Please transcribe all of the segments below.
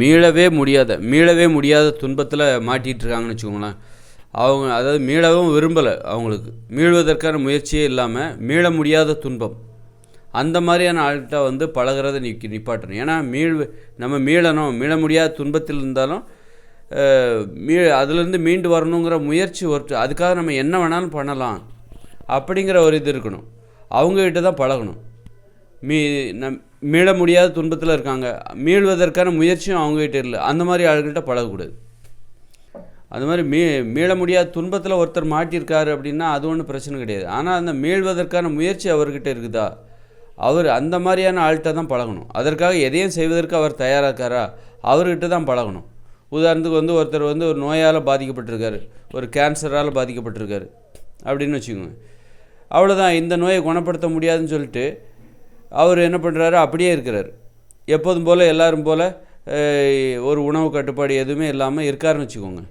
மீளவே முடியாத மீளவே முடியாத துன்பத்தில் மாட்டிகிட்டு இருக்காங்கன்னு வச்சுக்கோங்களேன். அவங்க அதாவது மீளவும் விரும்பலை அவங்களுக்கு. மீள்வதற்கான முயற்சியே இல்லாமல் மீள முடியாத துன்பம். அந்த மாதிரியான ஆள்கிட்ட வந்து பழகிறத நீ நிப்பாட்டணும். ஏன்னா மீள் நம்ம மீளணும் மீள முடியாத துன்பத்தில் இருந்தாலும் மீ அதுலேருந்து மீண்டு வரணுங்கிற முயற்சி ஒரு அதுக்காக நம்ம என்ன வேணாலும் பண்ணலாம் அப்படிங்கிற ஒரு இது இருக்கணும். அவங்கக்கிட்ட தான் பழகணும். மீ நம் மீள முடியாத துன்பத்தில் இருக்காங்க. மீள்வதற்கான முயற்சியும் அவங்ககிட்ட இல்லை. அந்த மாதிரி ஆளுகிட்ட பழகக்கூடாது. அது மாதிரி மீ மீள முடியாத துன்பத்தில் ஒருத்தர் மாட்டியிருக்காரு அப்படின்னா அது ஒன்றும் பிரச்சனை கிடையாது. ஆனால் அந்த மீள்வதற்கான முயற்சி அவர்கிட்ட இருக்குதா? அவர் அந்த மாதிரியான ஆள்கிட்ட தான் பழகணும். அதற்காக எதையும் செய்வதற்கு அவர் தயாராக இருக்காரா அவர்கிட்ட தான் பழகணும். உதாரணத்துக்கு வந்து ஒருத்தர் வந்து ஒரு நோயால் பாதிக்கப்பட்டிருக்காரு. ஒரு கேன்சரால் பாதிக்கப்பட்டிருக்காரு. அப்படின்னு வச்சுக்கோங்க. அவ்வளோதான் இந்த நோயை குணப்படுத்த முடியாதுன்னு சொல்லிட்டு அவர் என்ன பண்ணுறாரு அப்படியே இருக்கிறார். எப்போதும் போல் எல்லோரும் போல் ஒரு உணவு கட்டுப்பாடு எதுவுமே இல்லாமல் இருக்காருன்னு வச்சுக்கோங்க.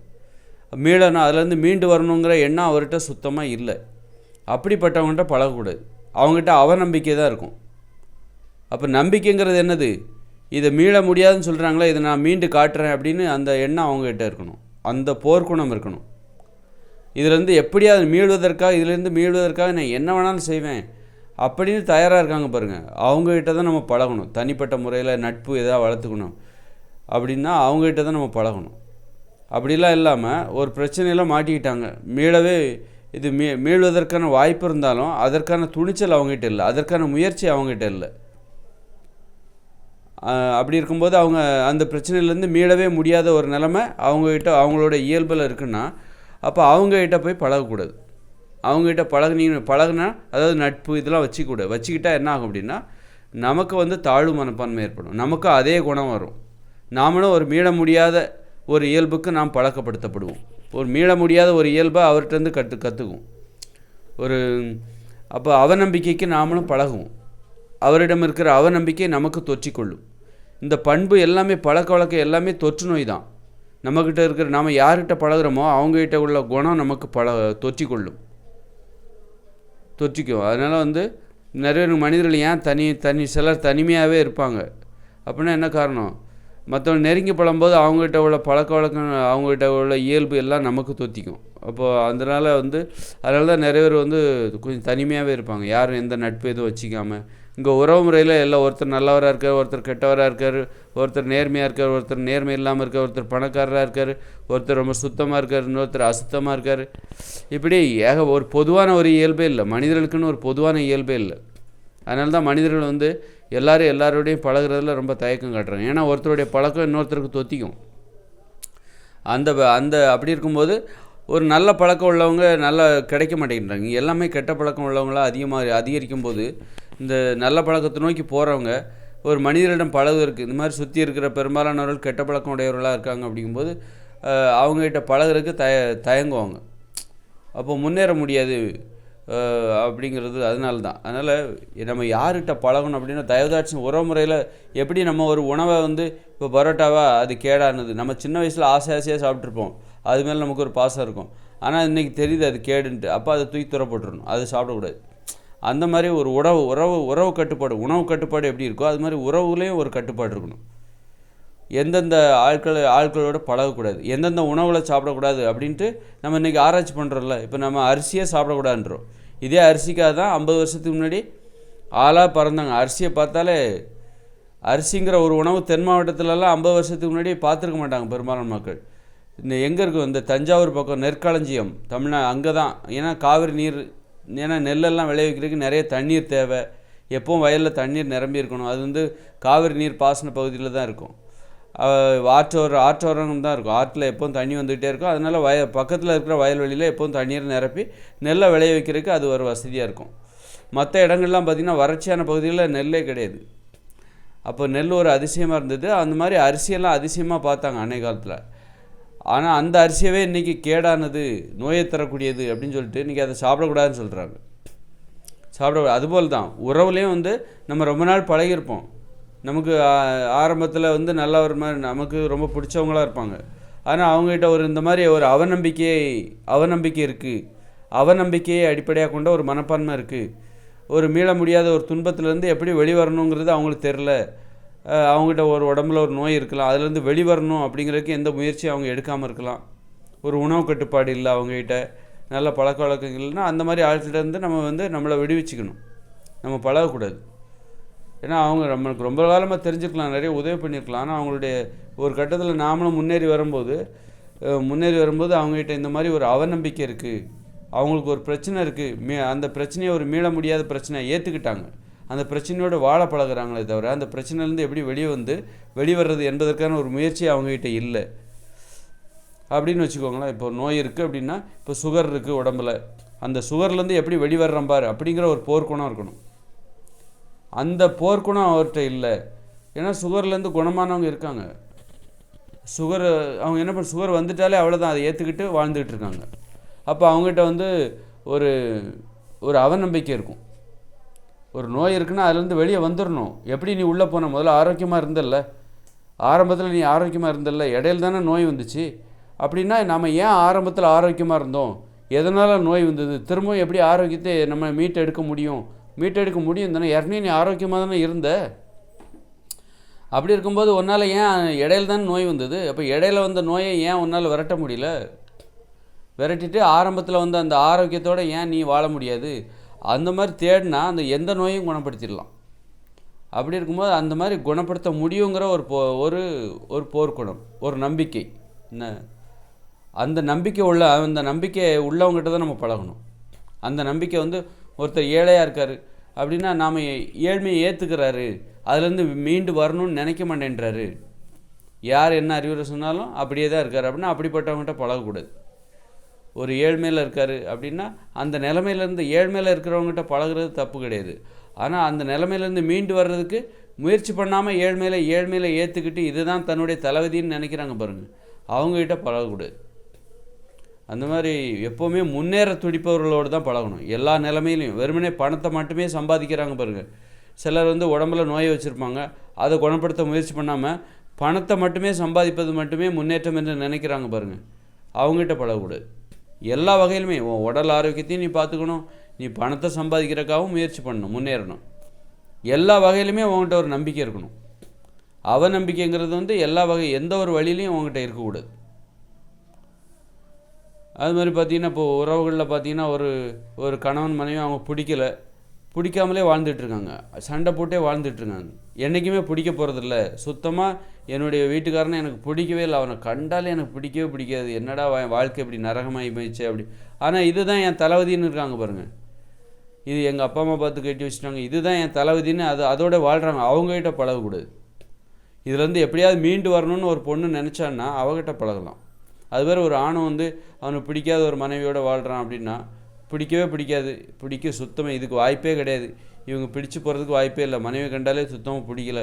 மீளணும் அதுலேருந்து மீண்டு வரணுங்கிற எண்ணம் அவர்கிட்ட சுத்தமாக இல்லை. அப்படிப்பட்டவங்கள்ட்ட பழகக்கூடாது. அவங்ககிட்ட அவநம்பிக்கை தான் இருக்கும். அப்போ நம்பிக்கைங்கிறது என்னது? இதை மீள முடியாதுன்னு சொல்கிறாங்களே இதை நான் மீண்டு காட்டுறேன் அப்படின்னு அந்த எண்ணம் அவங்ககிட்ட இருக்கணும். அந்த போர்க்குணம் இருக்கணும். இதுலேருந்து எப்படியாவது மீள்வதற்காக இதுலேருந்து மீள்வதற்காக நான் என்ன வேணாலும் செய்வேன். அப்படின்னு தயாராக இருக்காங்க பாருங்கள் அவங்ககிட்ட தான் நம்ம பழகணும். தனிப்பட்ட முறையில் நட்பு எதாவது வளர்த்துக்கணும். அப்படின்னா அவங்ககிட்ட தான் நம்ம பழகணும். அப்படிலாம் இல்லாமல் ஒரு பிரச்சனையில் மாட்டிக்கிட்டாங்க. மீளவே இது மீ மீள்வதற்கான வாய்ப்பு இருந்தாலும் அதற்கான துணிச்சல் அவங்ககிட்ட இல்லை. அதற்கான முயற்சி அவங்ககிட்ட இல்லை. அப்படி இருக்கும்போது அவங்க அந்த பிரச்சனையிலேருந்து மீளவே முடியாத ஒரு நிலமை அவங்கக்கிட்ட அவங்களோட இயல்பில் இருக்குன்னா அப்போ அவங்ககிட்ட போய் பழகக்கூடாது. அவங்ககிட்ட பழகுனீங்க பழகுனா அதாவது நட்பு இதெல்லாம் வச்சுக்கூட. வச்சுக்கிட்டால் என்ன ஆகும் அப்படின்னா நமக்கு வந்து தாழ்வு மனப்பான்மை ஏற்படும். நமக்கும் அதே குணம் வரும். நாமளும் ஒரு மீள முடியாத ஒரு இயல்புக்கு நாம் பழக்கப்படுத்தப்படுவோம். ஒரு மீள முடியாத ஒரு இயல்பை அவர்கிட்டருந்து கற்று கற்றுக்குவோம் ஒரு அப்போ அவநம்பிக்கைக்கு நாமளும் பழகுவோம். அவரிடம் இருக்கிற அவநம்பிக்கை நமக்கு தொற்றிக்கொள்ளும். இந்த பண்பு எல்லாமே பழக்க வழக்கம் எல்லாமே தொற்று நோய் தான். நம்மக்கிட்ட இருக்கிற நாம் யார்கிட்ட பழகுறோமோ அவங்ககிட்ட உள்ள குணம் நமக்கு பழ தொற்றிக்கொள்ளும். தொற்றிக்கும் அதனால் வந்து நிறைய மனிதர்கள் ஏன் தனி தனி சிலர் தனிமையாகவே இருப்பாங்க? அப்படின்னா என்ன காரணம்? மற்றவங்க நெருங்கி பழம்போது அவங்ககிட்ட உள்ள பழக்க வழக்கம் அவங்ககிட்ட உள்ள இயல்பு எல்லாம் நமக்கு தொத்திக்கும். அப்போது அதனால் வந்து அதனால தான் நிறைய பேர் வந்து கொஞ்சம் தனிமையாகவே இருப்பாங்க. யாரும் எந்த நட்பு எதுவும் வச்சிக்காமல் இங்கே உறவு முறையில் எல்லாம் ஒருத்தர் நல்லவராக இருக்கார் ஒருத்தர் கெட்டவராக இருக்கார் ஒருத்தர் நேர்மையாக இருக்கார் ஒருத்தர் நேர்மை இல்லாமல் இருக்கார் ஒருத்தர் பணக்காரராக இருக்கார் ஒருத்தர் ரொம்ப சுத்தமாக இருக்கார் இன்னொருத்தர் அசுத்தமாக இருக்கார். இப்படி ஏக ஒரு பொதுவான ஒரு இயல்பே இல்லை. மனிதர்களுக்குன்னு ஒரு பொதுவான இயல்பே இல்லை. அதனால தான் மனிதர்கள் வந்து எல்லாரும் எல்லாரோடையும் பழகிறதுல ரொம்ப தயக்கம் காட்டுறாங்க. ஏன்னா ஒருத்தருடைய பழக்கம் இன்னொருத்தருக்கு தொத்திக்கும். அந்த அந்த அப்படி இருக்கும்போது ஒரு நல்ல பழக்கம் உள்ளவங்க நல்லா கிடைக்க மாட்டேங்கிறாங்க. எல்லாமே கெட்ட பழக்கம் உள்ளவங்களாம் அதிகமாக அதிகரிக்கும் போது இந்த நல்ல பழக்கத்தை நோக்கி போகிறவங்க ஒரு மனிதரிடம் பழகுவதற்கு இந்த மாதிரி சுற்றி இருக்கிற பெரும்பாலானவர்கள் கெட்ட பழக்கம் உடையவர்களாக இருக்காங்க அப்படிங்கும்போது அவங்ககிட்ட பழகிறதுக்கு தய தயங்குவாங்க. அப்போ முன்னேற முடியாது அப்படிங்கிறது அதனால தான் அதனால் நம்ம யார்கிட்ட பழகணும் அப்படின்னா தயவுதாட்சி உறவு முறையில் எப்படி நம்ம ஒரு உணவை வந்து இப்போ பரோட்டாவா அது கேடானது. நம்ம சின்ன வயசில் ஆசை ஆசையாக சாப்பிட்ருப்போம் அது மேலே நமக்கு ஒரு பாசம் இருக்கும். ஆனால் இன்றைக்கி தெரியுது அது கேடுன்ட்டு. அப்போ அதை தூக்கி துறப்பட்டுருணும் அது சாப்பிடக்கூடாது. அந்த மாதிரி ஒரு உறவு உறவு உறவு கட்டுப்பாடு உணவு கட்டுப்பாடு எப்படி இருக்கோ அது மாதிரி உறவுலேயும் ஒரு கட்டுப்பாடு இருக்கணும். எந்தெந்த ஆட்கள் ஆட்களோட பழகக்கூடாது. எந்தெந்த உணவுகளை சாப்பிடக்கூடாது அப்படின்ட்டு நம்ம இன்றைக்கி ஆராய்ச்சி பண்ணுறோம்ல இப்போ நம்ம அரிசியே சாப்பிடக்கூடாதுன்றோம். இதே அரிசிக்காக தான் ஐம்பது வருஷத்துக்கு முன்னாடி ஆளாக பறந்தாங்க. அரிசியை பார்த்தாலே அரிசிங்கிற ஒரு உணவு தென் மாவட்டத்திலலாம் ஐம்பது வருஷத்துக்கு முன்னாடி பார்த்துருக்க மாட்டாங்க பெரும்பாலான மக்கள். இந்த எங்கே இருக்கும் இந்த தஞ்சாவூர் பக்கம் நெற்களஞ்சியம் தமிழ்நா அங்கே தான் ஏன்னா காவிரி நீர் ஏன்னா நெல்லெல்லாம் விளைவிக்கிறதுக்கு நிறைய தண்ணீர் தேவை. எப்பவும் வயலில் தண்ணீர் நிரம்பி இருக்கணும். அது வந்து காவிரி நீர் பாசன பகுதியில் தான் இருக்கும். ஆற்றோர ஆற்றோரம் தான் இருக்கும். ஆற்றில் எப்போவும் தண்ணி வந்துகிட்டே இருக்கும். அதனால் வய பக்கத்தில் இருக்கிற வயல்வெளியில் எப்போவும் தண்ணீர் நிரப்பி நெல்லை விளைய வைக்கிறதுக்கு அது ஒரு வசதியாக இருக்கும். மற்ற இடங்கள்லாம் பார்த்திங்கன்னா வறட்சியான பகுதிகளில் நெல்லே கிடையாது. அப்போ நெல் ஒரு அதிசயமாக இருந்தது. அந்த மாதிரி அரிசியெல்லாம் அதிசயமாக பார்த்தாங்க அன்னை காலத்தில். ஆனால் அந்த அரிசியவே இன்றைக்கி கேடானது நோயை தரக்கூடியது அப்படின்னு சொல்லிட்டு இன்றைக்கி அதை சாப்பிடக்கூடாதுன்னு சொல்கிறாங்க சாப்பிட அதுபோல் தான் உறவுலேயும் வந்து நம்ம ரொம்ப நாள் பழகியிருப்போம். நமக்கு ஆரம்பத்தில் வந்து நல்லா ஒரு மாதிரி நமக்கு ரொம்ப பிடிச்சவங்களா இருப்பாங்க. ஆனால் அவங்ககிட்ட ஒரு இந்த மாதிரி ஒரு அவநம்பிக்கையை அவநம்பிக்கை இருக்குது அவநம்பிக்கையை அடிப்படையாக கொண்ட ஒரு மனப்பான்மை இருக்குது ஒரு மீள முடியாத ஒரு துன்பத்திலேருந்து எப்படி வெளிவரணுங்கிறது அவங்களுக்கு தெரில அவங்ககிட்ட ஒரு உடம்புல ஒரு நோய் இருக்கலாம். அதுலேருந்து வெளிவரணும் அப்படிங்கிறதுக்கு எந்த முயற்சியும் அவங்க எடுக்காமல் இருக்கலாம். ஒரு உணவு கட்டுப்பாடு இல்லை அவங்ககிட்ட. நல்ல பழக்க வழக்கங்கள் இல்லைன்னா அந்த மாதிரி ஆட்கள்ட்ட இருந்து நம்ம வந்து நம்மளை விடுவிச்சுக்கணும். நம்ம பழகக்கூடாது. ஏன்னா அவங்க நம்மளுக்கு ரொம்ப காலமாக தெரிஞ்சுக்கலாம். நிறைய உதவி பண்ணியிருக்கலாம் ஆனால் அவங்களுடைய ஒரு கட்டத்தில் நாமளும் முன்னேறி வரும்போது முன்னேறி வரும்போது அவங்ககிட்ட இந்த மாதிரி ஒரு அவநம்பிக்கை இருக்குது அவங்களுக்கு ஒரு பிரச்சனை இருக்குது மீ அந்த பிரச்சனையை ஒரு மீள முடியாத பிரச்சனையை ஏற்றுக்கிட்டாங்க அந்த பிரச்சனையோடு வாழ பழகுறாங்களே தவிர அந்த பிரச்சனையிலேருந்து எப்படி வெளியே வந்து வெளிவர்றது என்பதற்கான ஒரு முயற்சி அவங்ககிட்ட இல்லை. அப்படின்னு வச்சுக்கோங்களேன். இப்போ நோய் இருக்குது அப்படின்னா இப்போ சுகர் இருக்குது உடம்புல. அந்த சுகர்லேருந்து எப்படி வெளிவர்றோம் பாரு அப்படிங்கிற ஒரு போர்க்குணம் இருக்கணும். அந்த போர்க்குணம் அவர்கிட்ட இல்லை. ஏன்னா சுகர்லேருந்து குணமானவங்க இருக்காங்க. சுகர் அவங்க என்ன பண்ண சுகர் வந்துட்டாலே அவ்வளோதான் அதை ஏற்றுக்கிட்டு வாழ்ந்துக்கிட்டு இருக்காங்க. அப்போ அவங்ககிட்ட வந்து ஒரு ஒரு அவநம்பிக்கை இருக்கும். ஒரு நோய் இருக்குன்னா அதுலேருந்து வெளியே வந்துடணும். எப்படி நீ உள்ளே போன? முதல்ல ஆரோக்கியமாக இருந்தல்ல. ஆரம்பத்தில் நீ ஆரோக்கியமாக இருந்தல்ல. இடையில தானே நோய் வந்துச்சு. அப்படின்னா நம்ம ஏன் ஆரம்பத்தில் ஆரோக்கியமாக இருந்தோம்? எதனால் நோய் வந்தது? திரும்பவும் எப்படி ஆரோக்கியத்தை நம்ம மீட்டெடுக்க முடியும்? மீட்டெடுக்க முடியும் தானே. ஏற்கனவே நீ ஆரோக்கியமாக தானே இருந்த. அப்படி இருக்கும்போது உன்னால் ஏன் இடையில தானே நோய் வந்தது? அப்போ இடையில வந்த நோயை ஏன் உன்னால் விரட்ட முடியல? விரட்டிட்டு ஆரம்பத்தில் வந்து அந்த ஆரோக்கியத்தோடு ஏன் நீ வாழ முடியாது? அந்த மாதிரி தேடினா அந்த எந்த நோயும் குணப்படுத்திடலாம். அப்படி இருக்கும்போது அந்த மாதிரி குணப்படுத்த முடியுங்கிற ஒரு போ ஒரு ஒரு போர்க்குணம் ஒரு நம்பிக்கை. என்ன? அந்த நம்பிக்கை உள்ள அந்த நம்பிக்கை உள்ளவங்ககிட்ட தான் நம்ம பழகணும். அந்த நம்பிக்கை வந்து ஒருத்தர் ஏழையாக இருக்கார் அப்படின்னா நாம் ஏழ்மையை ஏற்றுக்கிறாரு அதுலேருந்து மீண்டு வரணும்னு நினைக்க மாட்டேன்றாரு. யார் என்ன அறிவுரை சொன்னாலும் அப்படியே தான் இருக்கார். அப்படின்னா அப்படிப்பட்டவங்ககிட்ட பழகக்கூடாது. ஒரு ஏழ்மையில் இருக்கார் அப்படின்னா அந்த நிலமையிலேருந்து ஏழ்மையில் இருக்கிறவங்ககிட்ட பழகுறது தப்பு கிடையாது. ஆனால் அந்த நிலமையிலேருந்து மீண்டு வர்றதுக்கு முயற்சி பண்ணாமல் ஏழ்மையில் ஏழ்மையில் ஏற்றுக்கிட்டு இதுதான் தன்னுடைய தளபதின்னு நினைக்கிறாங்க பாருங்கள் அவங்ககிட்ட பழகக்கூடாது. அந்த மாதிரி எப்போவுமே முன்னேற துடிப்பவர்களோடு தான் பழகணும். எல்லா நிலமையிலையும் வெறுமனே பணத்தை மட்டுமே சம்பாதிக்கிறாங்க பாருங்கள் சிலர் வந்து உடம்புல நோயை வச்சுருப்பாங்க. அதை குணப்படுத்த முயற்சி பண்ணாமல் பணத்தை மட்டுமே சம்பாதிப்பது மட்டுமே முன்னேற்றம் என்று நினைக்கிறாங்க பாருங்கள் அவங்ககிட்ட பழகக்கூடாது. எல்லா வகையிலுமே. உன் உடல் ஆரோக்கியத்தையும் நீ பார்த்துக்கணும். நீ பணத்தை சம்பாதிக்கிறக்காகவும் முயற்சி பண்ணணும் முன்னேறணும். எல்லா வகையிலுமே உங்கள்கிட்ட ஒரு நம்பிக்கை இருக்கணும். அவநம்பிக்கைங்கிறது வந்து எல்லா வகை எந்த ஒரு வழியிலையும் உங்ககிட்ட இருக்கக்கூடாது. அது மாதிரி பார்த்தீங்கன்னா இப்போ உறவுகளில் பார்த்தீங்கன்னா ஒரு ஒரு கணவன் மனைவி அவங்க பிடிக்கல. பிடிக்காமலே வாழ்ந்துட்டுருக்காங்க சண்டை போட்டே வாழ்ந்துட்டுருக்காங்க என்றைக்குமே பிடிக்க போகிறதில்ல சுத்தமாக என்னுடைய வீட்டுக்காரனை எனக்கு பிடிக்கவே இல்லை. அவனை கண்டாலே எனக்கு பிடிக்கவே பிடிக்காது. என்னடா வாழ்க்கை இப்படி நரகமாகி போயிடுச்சு அப்படி. ஆனால் இதுதான் என் தளபதின்னு இருக்காங்க பாருங்கள் இது எங்கள் அப்பா அம்மா பார்த்து கட்டி வச்சுட்டாங்க. இதுதான் என் தளபதின்னு அது அதோட வாழ்கிறாங்க அவங்ககிட்ட பழகக்கூடாது. இதுலேருந்து எப்படியாவது மீண்டு வரணும்னு ஒரு பொண்ணு நினச்சான்னா அவகிட்ட பழகலாம். அது வேறு ஒரு ஆணும் வந்து அவனுக்கு பிடிக்காத ஒரு மனைவியோடு வாழ்கிறான் அப்படின்னா பிடிக்கவே பிடிக்காது. பிடிக்க சுத்தமாக இதுக்கு வாய்ப்பே கிடையாது. இவங்க பிடிச்சு போகிறதுக்கு வாய்ப்பே இல்லை. மனைவி கண்டாலே சுத்தமாக பிடிக்கல.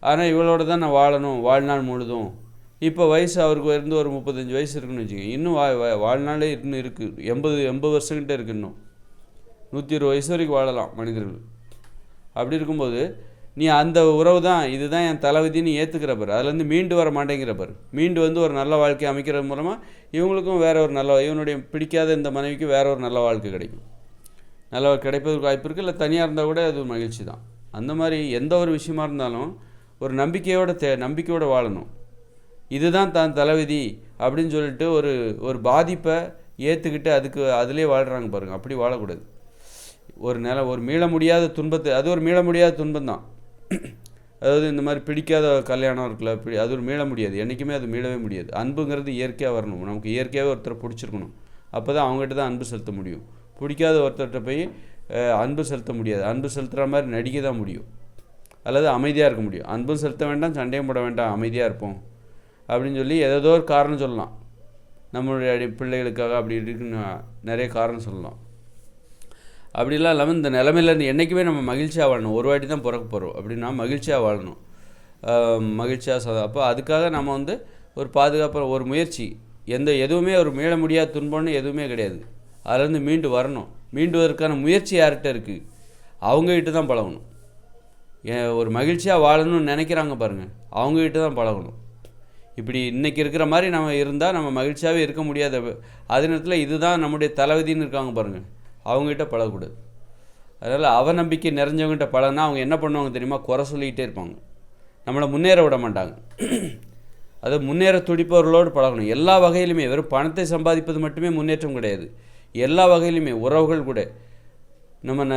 ஆனால் இவளோட தான் நான் வாழணும் வாழ்நாள் முழுதும். இப்போ வயசு அவருக்கு இருந்து ஒரு முப்பத்தஞ்சு வயசு இருக்குன்னு வச்சுக்கோங்க. இன்னும் வா வா- வாழ்நாளே இன்னும் இருக்குது எண்பது எண்பது வருஷங்கிட்ட இருக்கு இன்னும். நூற்றி இருபது வயசு வரைக்கும் வாழலாம் மனிதர்கள். அப்படி இருக்கும்போது நீ அந்த உறவு தான் இதுதான் என் தளபதினு ஏற்றுக்கிற பாரு. அதுலேருந்து மீண்டு வர மாட்டேங்கிற பாரு. மீண்டு வந்து ஒரு நல்ல வாழ்க்கை அமைக்கிறது மூலமாக இவங்களுக்கும் வேற ஒரு நல்ல இவனுடைய பிடிக்காத இந்த மனைவிக்கு வேற ஒரு நல்ல வாழ்க்கை கிடைக்கும். நல்ல கிடைப்பதற்கு வாய்ப்பு இருக்குது இல்லை தனியாக இருந்தால் கூட அது ஒரு மகிழ்ச்சி தான். அந்த மாதிரி எந்த ஒரு விஷயமா இருந்தாலும் ஒரு நம்பிக்கையோட தே நம்பிக்கையோடு வாழணும். இதுதான் தான் தலைவிதி அப்படின்னு சொல்லிட்டு ஒரு ஒரு பாதிப்பை ஏற்றுக்கிட்டு அதுக்கு அதிலே வாழ்கிறாங்க பாருங்கள் அப்படி வாழக்கூடாது. ஒரு நில ஒரு மீள முடியாத துன்பத்தை அது ஒரு மீள முடியாத துன்பம் தான் அதாவது இந்த மாதிரி பிடிக்காத கல்யாணம் இருக்குல்ல பிடி அது ஒரு மீள முடியாது. என்றைக்குமே அது மீளவே முடியாது. அன்புங்கிறது இயற்கையாக வரணும். நமக்கு இயற்கையாகவே ஒருத்தரை பிடிச்சிருக்கணும். அப்போ தான் அவங்ககிட்ட தான் அன்பு செலுத்த முடியும். பிடிக்காத ஒருத்தர்கிட்ட போய் அன்பு செலுத்த முடியாது. அன்பு செலுத்துகிற மாதிரி நடிக்க தான் முடியும். அல்லது அமைதியாக இருக்க முடியும். அன்பும் செலுத்த வேண்டாம் சண்டையும் போட வேண்டாம் அமைதியாக இருப்போம். அப்படின்னு சொல்லி ஏதோ ஒரு காரணம் சொல்லலாம். நம்மளுடைய பிள்ளைகளுக்காக அப்படி இருக்குன்னு நிறைய காரணம் சொல்லலாம். அப்படிலாம் இல்லாமல் இந்த நிலமையிலேருந்து என்றைக்குமே நம்ம மகிழ்ச்சியாக வாழணும். ஒரு வாட்டி தான் பிறக்க போகிறோம் அப்படின்னா மகிழ்ச்சியாக வாழணும். மகிழ்ச்சியாக சதா அப்போ அதுக்காக நம்ம வந்து ஒரு பாதுகாப்பாக ஒரு முயற்சி. எந்த எதுவுமே ஒரு மீள முடியாத துன்பம்னு எதுவுமே கிடையாது. அதுலேருந்து மீண்டு வரணும். மீண்டுவதற்கான முயற்சி யார்கிட்ட இருக்குது அவங்ககிட்ட தான் பழகணும். ஒரு மகிழ்ச்சியாக வாழணும்னு நினைக்கிறாங்க பாருங்கள் அவங்ககிட்ட தான் பழகணும். இப்படி இன்றைக்கி இருக்கிற மாதிரி நம்ம இருந்தால் நம்ம மகிழ்ச்சியாகவே இருக்க முடியாத அதே நேரத்தில் இதுதான் நம்முடைய தளபதின்னு இருக்காங்க பாருங்கள் அவங்ககிட்ட பழகக்கூடாது. அதனால் அவநம்பிக்கை நிறைஞ்சவங்ககிட்ட பழகினா அவங்க என்ன பண்ணுவாங்க தெரியுமா? குறை சொல்லிக்கிட்டே இருப்பாங்க. நம்மளை முன்னேற விட மாட்டாங்க. அது முன்னேற துடிப்பவர்களோடு பழகணும். எல்லா வகையிலுமே வெறும் பணத்தை சம்பாதிப்பது மட்டுமே முன்னேற்றம் கிடையாது. எல்லா வகையிலுமே உறவுகள் கூட. நம்ம ந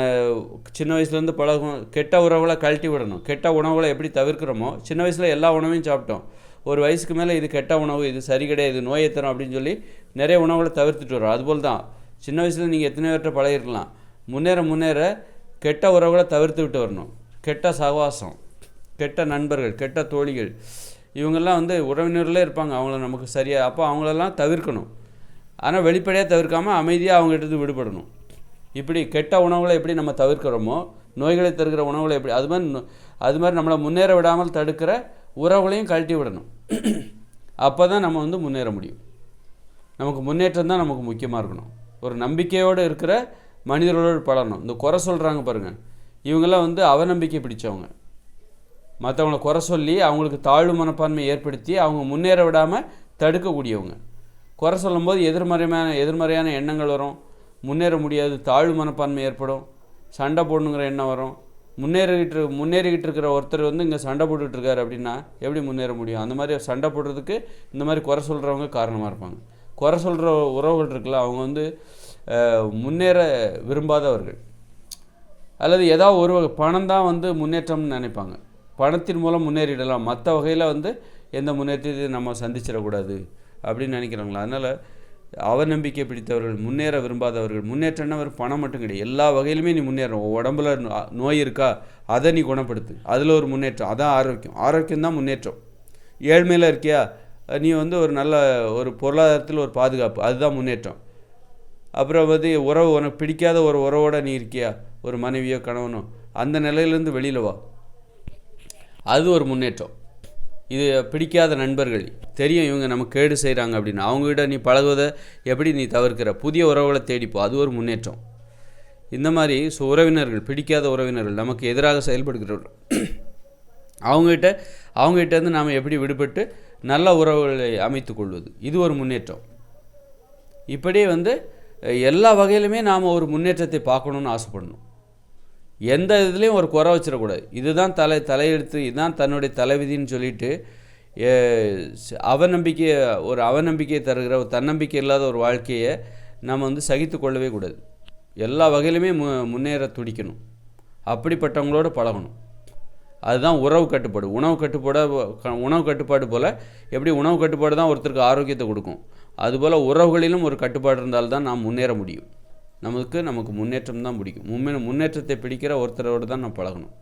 சின்ன வயசுலேருந்து பழகும் கெட்ட உறவுகளை கழட்டி விடணும். கெட்ட உணவுகளை எப்படி தவிர்க்கிறோமோ சின்ன வயசில் எல்லா உணவையும் சாப்பிட்டோம். ஒரு வயசுக்கு மேலே இது கெட்ட உணவு இது சரி கிடையாது இது நோயை தரும் அப்படின்னு சொல்லி நிறைய உணவுகளை தவிர்த்துட்டு வரோம் அதுபோல் தான். சின்ன வயசில் நீங்கள் எத்தனை பேர்கிட்ட பழகிருக்கலாம். முன்னேற முன்னேற கெட்ட உறவுகளை தவிர்த்து விட்டு வரணும். கெட்ட சகவாசம் கெட்ட நண்பர்கள் கெட்ட தோழிகள் இவங்கெல்லாம் வந்து உறவினர்களே இருப்பாங்க. அவங்கள நமக்கு சரியாக அப்போ அவங்களெல்லாம் தவிர்க்கணும். ஆனால் வெளிப்படையாக தவிர்க்காமல் அமைதியாக அவங்ககிட்ட இருந்து விடுபடணும். இப்படி கெட்ட உணவுகளை எப்படி நம்ம தவிர்க்கிறோமோ நோய்களை தருகிற உணவுகளை எப்படி அது மாதிரி நோ- அது மாதிரி நம்மளை முன்னேற விடாமல் தடுக்கிற உறவுகளையும் கழட்டி விடணும். அப்போ தான் நம்ம வந்து முன்னேற முடியும். நமக்கு முன்னேற்றம் தான் நமக்கு முக்கியமாக இருக்கணும். ஒரு நம்பிக்கையோடு இருக்கிற மனிதர்களோடு பழகணும். இந்த குறை சொல்கிறாங்க பாருங்கள் இவங்கெல்லாம் வந்து அவநம்பிக்கை பிடிச்சவங்க. மற்றவங்கள குறை சொல்லி அவங்களுக்கு தாழ்வு மனப்பான்மை ஏற்படுத்தி அவங்க முன்னேற விடாமல் தடுக்கக்கூடியவங்க. குறை சொல்லும்போது எதிர்மறையான எதிர்மறையான எண்ணங்கள் வரும். முன்னேற முடியாது தாழ்வு மனப்பான்மை ஏற்படும் சண்டை போடணுங்கிற எண்ணம் வரும். முன்னேறிக்கிட்டு முன்னேறிக்கிட்டு இருக்கிற ஒருத்தர் வந்து இங்கே சண்டை போட்டுக்கிட்டு இருக்காரு அப்படின்னா எப்படி முன்னேற முடியும்? அந்த மாதிரி சண்டை போடுறதுக்கு இந்த மாதிரி குறை சொல்கிறவங்க காரணமாக இருப்பாங்க. குறை சொல்கிற உறவுகள் இருக்குல்ல அவங்க வந்து முன்னேற விரும்பாதவர்கள். அல்லது ஏதாவது ஒரு வகை பணம் தான் வந்து முன்னேற்றம்னு நினைப்பாங்க. பணத்தின் மூலம் முன்னேறிடலாம். மற்ற வகையில் வந்து எந்த முன்னேற்றத்தையும் நம்ம சந்திச்சிடக்கூடாது அப்படின்னு நினைக்கிறாங்களா அதனால் அவநம்பிக்கை பிடித்தவர்கள் முன்னேற விரும்பாதவர்கள் முன்னேற்றம்னா ஒரு பணம் மட்டும் கிடையாது. எல்லா வகையிலுமே நீ முன்னேறணும். உடம்புல நோ- நோய் இருக்கா அதை நீ குணப்படுத்து. அதில் ஒரு முன்னேற்றம். அதான் ஆரோக்கியம். ஆரோக்கியம் தான் முன்னேற்றம். ஏழ்மையில் இருக்கியா? நீ வந்து ஒரு நல்ல ஒரு பொருளாதாரத்தில் ஒரு பாதுகாப்பு. அதுதான் முன்னேற்றம். அப்புறம் வந்து உறவு உனக்கு பிடிக்காத ஒரு உறவோட நீ இருக்கியா? ஒரு மனைவியோ கணவனோ அந்த நிலையிலேருந்து வெளியில் வா. அது ஒரு முன்னேற்றம். இது பிடிக்காத நண்பர்கள். தெரியும் இவங்க நமக்கு கேடு செய்கிறாங்க அப்படின்னு. அவங்ககிட்ட நீ பழகுவதை எப்படி நீ தவிர்க்கிற? புதிய உறவுகளை தேடிப்போ அது ஒரு முன்னேற்றம். இந்த மாதிரி ஸோ உறவினர்கள் பிடிக்காத உறவினர்கள் நமக்கு எதிராக செயல்படுகிறவர்கள். அவங்ககிட்ட அவங்ககிட்ட இருந்து நாம் எப்படி விடுபட்டு நல்ல உறவுகளை அமைத்து கொள்வது? இது ஒரு முன்னேற்றம். இப்படியே வந்து எல்லா வகையிலுமே நாம் ஒரு முன்னேற்றத்தை பார்க்கணுன்னு ஆசைப்படணும். எந்த இதுலேயும் ஒரு குறை வச்சிடக்கூடாது. இதுதான் தலை தலையெழுத்து இதுதான் தன்னுடைய தலைவிதின்னு சொல்லிட்டு அஹ், அவநம்பிக்கை ஒரு அவநம்பிக்கையை தருகிற ஒரு தன்னம்பிக்கை இல்லாத ஒரு வாழ்க்கையை நம்ம வந்து சகித்து கொள்ளவே கூடாது. எல்லா வகையிலுமே மு முன்னேற துடிக்கணும். அப்படிப்பட்டவங்களோட பழகணும். அதுதான் உறவு கட்டுப்பாடு. உணவு கட்டுப்பாடு உணவு கட்டுப்பாடு போல் எப்படி உணவு கட்டுப்பாடு தான் ஒருத்தருக்கு ஆரோக்கியத்தை கொடுக்கும். அதுபோல் உறவுகளிலும் ஒரு கட்டுப்பாடு இருந்தால்தான் நாம் முன்னேற முடியும். நமக்கு நமக்கு முன்னேற்றம் தான் பிடிக்கும். முன்னே முன்னேற்றத்தை பிடிக்கிற ஒருத்தரோடு தான் நம்ம பழகணும்.